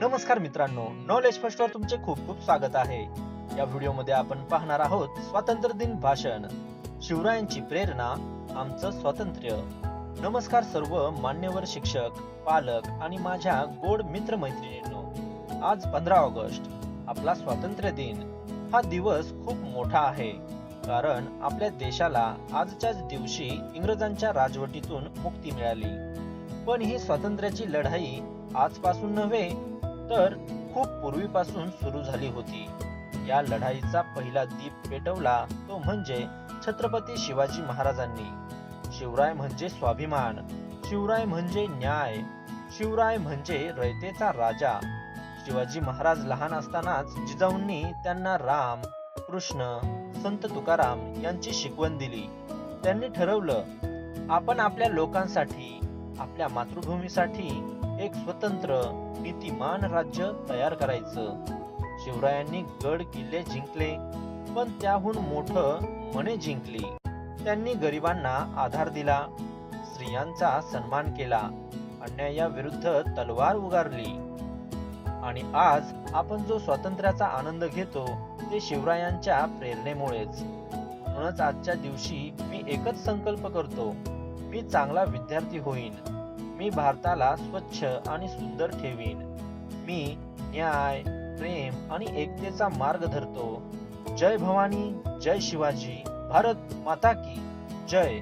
नमस्कार मित्रांनो knowledge first वर तुमचे खूप खूप स्वागत आहे. या व्हिडिओमध्ये आपण पाहणार आहोत स्वातंत्र्य दिन भाषण. शिवरायांची प्रेरणा आमचं स्वातंत्र्य. नमस्कार सर्व मान्यवर शिक्षक पालक आणि माझ्या गोड मित्र मैत्रिणींनो आज पंधरा ऑगस्ट आपला स्वातंत्र्य दिन. हा दिवस खूप मोठा आहे कारण आपल्या देशाला आजच्याच दिवशी इंग्रजांच्या राजवटीतून मुक्ती मिळाली. पण ही स्वातंत्र्याची लढाई आजपासून नव्हे तर खूप पूर्वीपासून सुरू झाली होती. या लढाईचा पहिला दीप पेटवला तो म्हणजे छत्रपती शिवाजी महाराजांनी. शिवराय म्हणजे स्वाभिमान शिवराय म्हणजे न्याय शिवराय म्हणजे रयतेचा राजा. शिवाजी महाराज लहान असतानाच जिजाऊंनी त्यांना राम कृष्ण संत तुकाराम यांची शिकवण दिली. त्यांनी ठरवलं आपण आपल्या लोकांसाठी आपल्या मातृभूमीसाठी एक स्वतंत्र नीतिमान राज्य तयार करायचं. शिवरायांनी गड किल्ले जिंकले पण त्याहून मोठं मने जिंकली. त्यांनी गरिबांना आधार दिला स्त्रियांचा सन्मान केला अन्यायाविरुद्ध तलवार उगारली. आणि आज आपण जो स्वातंत्र्याचा आनंद घेतो ते शिवरायांच्या प्रेरणेमुळेच. म्हणूनच आजच्या दिवशी मी एकच संकल्प करतो मी चांगला विद्यार्थी होईन. मी भारताला स्वच्छ आणि सुंदर ठेवीन. मी न्याय प्रेम आणि एकतेचा मार्ग धरतो. जय भवानी जय शिवाजी. भारत माता की जय.